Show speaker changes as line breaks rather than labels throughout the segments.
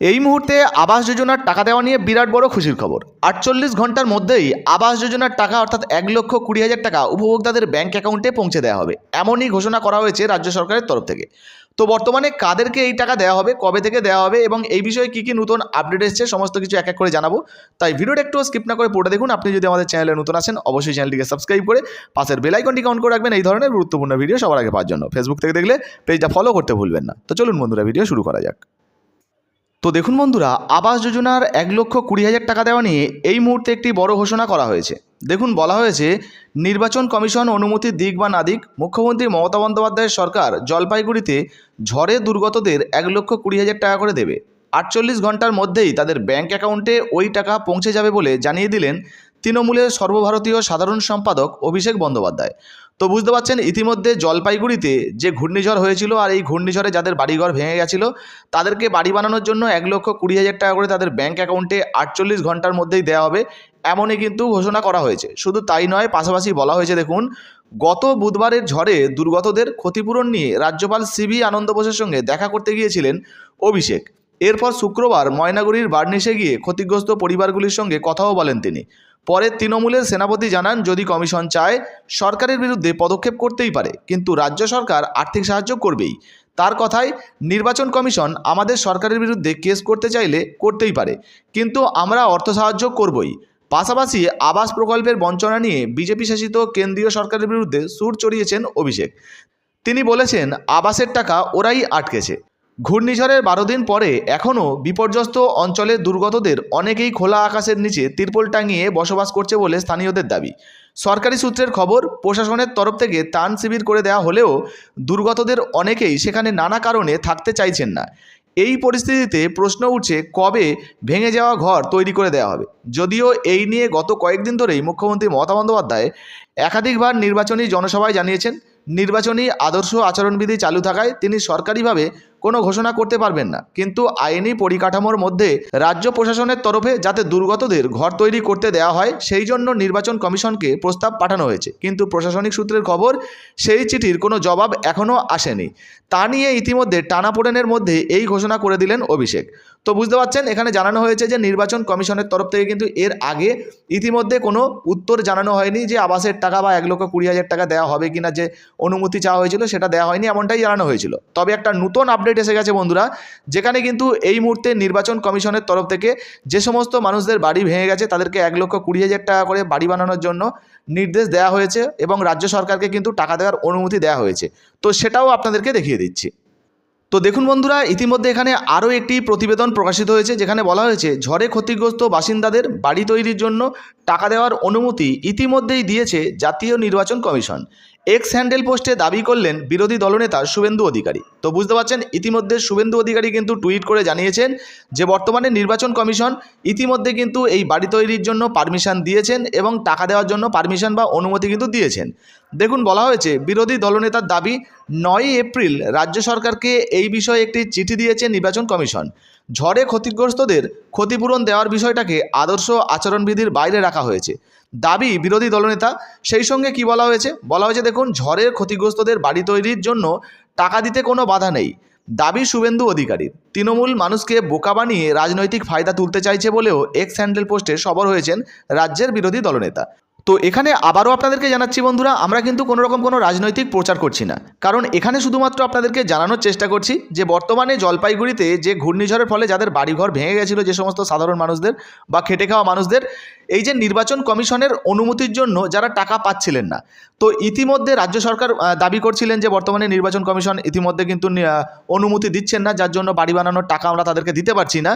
এই মুহূর্তে আবাস যোজনার টাকা দেওয়া নিয়ে বিরাট বড় খুশির খবর। আটচল্লিশ ঘণ্টার মধ্যেই আবাস যোজনার টাকা অর্থাৎ এক লক্ষ কুড়ি হাজার টাকা উপভোক্তাদের ব্যাঙ্ক অ্যাকাউন্টে পৌঁছে দেওয়া হবে। এমনই ঘোষণা করা হয়েছে রাজ্য সরকারের তরফ থেকে। তো বর্তমানে কাদেরকে এই টাকা দেওয়া হবে, কবে থেকে দেওয়া হবে এবং এই বিষয়ে কী কী নতুন আপডেট এসছে সমস্ত কিছু এক এক করে জানাব। তাই ভিডিওটা একটু স্কিপ না করে পড়ে দেখুন। আপনি যদি আমাদের চ্যানেলে নতুন আসেন অবশ্যই চ্যানেলটিকে সাবস্ক্রাইব করে পাশের বেল আইকনটি কাউন্ট করে রাখবেন। এই ধরনের গুরুত্বপূর্ণ ভিডিও সবার আগে পাওয়ার জন্য। ফেসবুক থেকে দেখলে পেজটা ফলো করতে ভুলবেন না। তো চলুন বন্ধুরা ভিডিও শুরু করা যাক। তো দেখুন বন্ধুরা, আবাস যোজনার এক লক্ষ কুড়ি হাজার টাকা দেওয়া নিয়ে এই মুহূর্তে একটি বড় ঘোষণা করা হয়েছে। দেখুন, বলা হয়েছে, নির্বাচন কমিশন অনুমতির দিক বা না দিক, মুখ্যমন্ত্রী মমতা বন্দ্যোপাধ্যায়ের সরকার জলপাইগুড়িতে ঝড়ে দুর্গতদের এক লক্ষ কুড়ি হাজার টাকা করে দেবে। আটচল্লিশ ঘণ্টার মধ্যেই তাদের ব্যাংক অ্যাকাউন্টে ওই টাকা পৌঁছে যাবে বলে জানিয়ে দিলেন তৃণমূলের সর্বভারতীয় সাধারণ সম্পাদক অভিষেক বন্দ্যোপাধ্যায়। তো বুঝতে পারছেন, ইতিমধ্যে জলপাইগুড়িতে যে ঘূর্ণিঝড় হয়েছিল আর এই ঘূর্ণিঝড়ে যাদের বাড়িঘর ভেঙে গেছিল, তাদেরকে বাড়ি বানানোর জন্য এক লক্ষ কুড়ি হাজার টাকা করে তাদের ব্যাঙ্ক অ্যাকাউন্টে আটচল্লিশ ঘণ্টার মধ্যেই দেওয়া হবে, এমনই কিন্তু ঘোষণা করা হয়েছে। শুধু তাই নয়, পাশাপাশি বলা হয়েছে, দেখুন, গত বুধবারের ঝড়ে দুর্গতদের ক্ষতিপূরণ নিয়ে রাজ্যপাল সিবি আনন্দ বোসের সঙ্গে দেখা করতে গিয়েছিলেন অভিষেক। এরপর শুক্রবার ময়নাগুড়ির বার্নিশে গিয়ে ক্ষতিগ্রস্ত পরিবারগুলির সঙ্গে কথাও বলেন তিনি। পরে তৃণমূলের সেনাপতি জানান, যদি কমিশন চায়, সরকারের বিরুদ্ধে পদক্ষেপ করতেই পারে, কিন্তু রাজ্য সরকার আর্থিক সাহায্য করবেই। তার কথায়, নির্বাচন কমিশন আমাদের সরকারের বিরুদ্ধে কেস করতে চাইলে করতেই পারে, কিন্তু আমরা অর্থ সাহায্য করবই। পাশাপাশি আবাস প্রকল্পের বঞ্চনা নিয়ে বিজেপি শাসিত কেন্দ্রীয় সরকারের বিরুদ্ধে সুর চড়িয়েছেন অভিষেক। তিনি বলেছেন, আবাসের টাকা ওরাই আটকেছে। ঘূর্ণিঝড়ের বারো দিন পরে এখনও বিপর্যস্ত অঞ্চলে দুর্গতদের অনেকেই খোলা আকাশের নিচে তিরপল টাঙিয়ে বসবাস করছে বলে স্থানীয়দের দাবি। সরকারি সূত্রের খবর, প্রশাসনের তরফ থেকে ত্রাণ শিবির করে দেওয়া হলেও দুর্গতদের অনেকেই সেখানে নানা কারণে থাকতে চাইছেন না। এই পরিস্থিতিতে প্রশ্ন উঠছে, কবে ভেঙে যাওয়া ঘর তৈরি করে দেওয়া হবে? যদিও এই নিয়ে গত কয়েকদিন ধরেই মুখ্যমন্ত্রী মমতা বন্দ্যোপাধ্যায় একাধিকবার নির্বাচনী জনসভায় জানিয়েছেন নির্বাচনী আদর্শ আচরণবিধি চালু থাকায় তিনি সরকারিভাবে কোনো ঘোষণা করতে পারবেন না। কিন্তু আইনি পরিকাঠামোর মধ্যে রাজ্য প্রশাসনের তরফে যাতে দুর্গতদের ঘর তৈরি করতে দেওয়া হয়, সেই জন্য নির্বাচন কমিশনকে প্রস্তাব পাঠানো হয়েছে। কিন্তু প্রশাসনিক সূত্রের খবর, সেই চিঠির কোনো জবাব এখনও আসেনি। তা নিয়ে ইতিমধ্যে টানাপোড়েনের মধ্যে এই ঘোষণা করে দিলেন অভিষেক। তো বুঝতে পারছেন, এখানে জানানো হয়েছে যে নির্বাচন কমিশনের তরফ থেকে কিন্তু এর আগে ইতিমধ্যে কোনো উত্তর জানানো হয়নি যে আবাসের টাকা বা এক লক্ষ কুড়ি হাজার টাকা দেওয়া হবে কিনা, যে অনুমতি চাওয়া হয়েছিল সেটা দেওয়া হয়নি, এমনটাই জানানো হয়েছিল। তবে একটা নতুন আপডেট এসে গেছে বন্ধুরা, যেখানে কিন্তু এই মুহূর্তে নির্বাচন কমিশনের তরফ থেকে যে সমস্ত মানুষদের বাড়ি ভেঙে গেছে, তাদেরকে এক লক্ষ কুড়ি হাজার টাকা করে বাড়ি বানানোর জন্য নির্দেশ দেওয়া হয়েছে এবং রাজ্য সরকারকে কিন্তু টাকা দেওয়ার অনুমতি দেওয়া হয়েছে। তো সেটাও আপনাদেরকে দেখিয়ে দিচ্ছি। তো দেখুন বন্ধুরা, ইতিমধ্যে এখানে আরও একটি প্রতিবেদন প্রকাশিত হয়েছে, যেখানে বলা হয়েছে, ঝড়ে ক্ষতিগ্রস্ত বাসিন্দাদের বাড়ি তৈরির জন্য টাকা দেওয়ার অনুমতি ইতিমধ্যেই দিয়েছে জাতীয় নির্বাচন কমিশন। এক্স হ্যান্ডেল পোস্টে দাবি করলেন বিরোধী দলনেতা শুভেন্দু অধিকারী। তো বুঝতে পারছেন, ইতিমধ্যে শুভেন্দু অধিকারী কিন্তু টুইট করে জানিয়েছেন যে, বর্তমানে নির্বাচন কমিশন ইতিমধ্যে কিন্তু এই বাড়ি তৈরির জন্য পারমিশন দিয়েছেন এবং টাকা দেওয়ার জন্য পারমিশন বা অনুমতি কিন্তু দিয়েছেন। দেখুন, বলা হয়েছে, বিরোধী দলনেতার দাবি নয়ই এপ্রিল রাজ্য সরকারকে এই বিষয়ে একটি চিঠি দিয়েছে নির্বাচন কমিশন। ঝড়ে ক্ষতিগ্রস্তদের ক্ষতিপূরণ দেওয়ার বিষয়টাকে আদর্শ আচরণবিধির বাইরে রাখা হয়েছে। দাবি বিরোধী দলনেতা। সেই সঙ্গে কি বলা হয়েছে? বলা হয়েছে, দেখুন, ঝড়ের ক্ষতিগ্রস্তদের বাড়ি তৈরির জন্য টাকা দিতে কোনো বাধা নেই। দাবি শুভেন্দু অধিকারীর। তৃণমূল মানুষকে বোকা বানিয়ে রাজনৈতিক ফায়দা তুলতে চাইছে বলেও এক্স হ্যান্ডেল পোস্টে সবর হয়েছেন রাজ্যের বিরোধী দলনেতা। তো এখানে আবারও আপনাদেরকে জানাচ্ছি বন্ধুরা, আমরা কিন্তু কোনো রকম কোনো রাজনৈতিক প্রচার করছি না। কারণ এখানে শুধুমাত্র আপনাদেরকে জানানোর চেষ্টা করছি যে, বর্তমানে জলপাইগুড়িতে যে ঘূর্ণিঝড়ের ফলে যাদের বাড়িঘর ভেঙে গেছিল যে সমস্ত সাধারণ মানুষদের বা খেটে খাওয়া মানুষদের, এই যে নির্বাচন কমিশনের অনুমতির জন্য যারা টাকা পাচ্ছিলেন না। তো ইতিমধ্যে রাজ্য সরকার দাবি করছিলেন যে, বর্তমানে নির্বাচন কমিশন ইতিমধ্যে কিন্তু অনুমতি দিচ্ছেন না, যার জন্য বাড়ি বানানোর টাকা আমরা তাদেরকে দিতে পারছি না।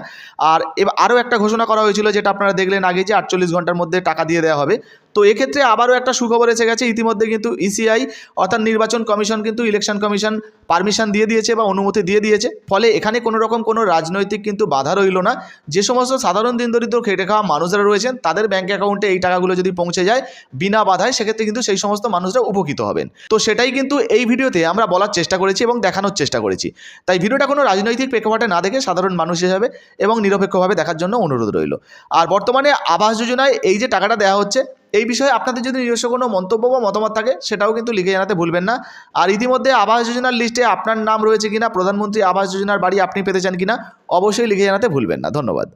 আর এবার আরও একটা ঘোষণা করা হয়েছিল, যেটা আপনারা দেখলেন আগে যে, আটচল্লিশ ঘণ্টার মধ্যে টাকা দিয়ে দেওয়া হবে। তো এক্ষেত্রে আবারও একটা সুখবর এসে গেছে। ইতিমধ্যে কিন্তু ইসিআই অর্থাৎ নির্বাচন কমিশন কিন্তু ইলেকশন কমিশন পারমিশন দিয়ে দিয়েছে বা অনুমতি দিয়ে দিয়েছে। ফলে এখানে কোনো রকম কোনো রাজনৈতিক কিন্তু বাধা রইল না। যে সমস্ত সাধারণ দিন দরিদ্র খেটে খাওয়া মানুষরা রয়েছেন, তাদের ব্যাঙ্ক অ্যাকাউন্টে এই টাকাগুলো যদি পৌঁছে যায় বিনা বাধায়, সেক্ষেত্রে কিন্তু সেই সমস্ত মানুষরা উপকৃত হবেন। তো সেটাই কিন্তু এই ভিডিওতে আমরা বলার চেষ্টা করেছি এবং দেখানোর চেষ্টা করেছি। তাই ভিডিওটা কোনো রাজনৈতিক প্রেক্ষাপটে না দেখে সাধারণ মানুষ হিসাবে এবং নিরপেক্ষভাবে দেখার জন্য অনুরোধ রইল। আর বর্তমানে আবাস যোজনায় এই যে টাকাটা দেওয়া হচ্ছে এই বিষয়ে আপনাদের যদি নিজস্ব কোনো মন্তব্য বা মতামত থাকে, সেটাও কিন্তু লিখে জানাতে ভুলবেন না। আর ইতিমধ্যে আবাস যোজনার লিস্টে আপনার নাম রয়েছে কিনা, প্রধানমন্ত্রী আবাস যোজনার বাড়ি আপনি পেতে চান কিনা, অবশ্যই লিখে জানাতে ভুলবেন না। ধন্যবাদ।